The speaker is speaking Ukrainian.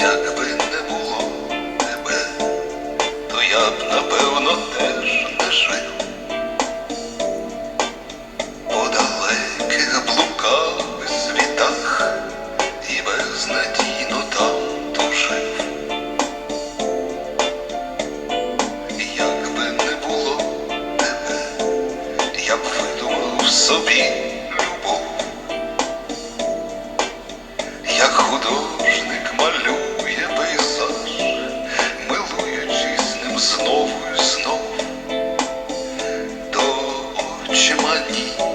Якби не було тебе, то я б напевно теж не жив. По далеких блукавих світах і безнадійно ну, там тужив. Якби не було тебе, я б видумав собі. Thank you.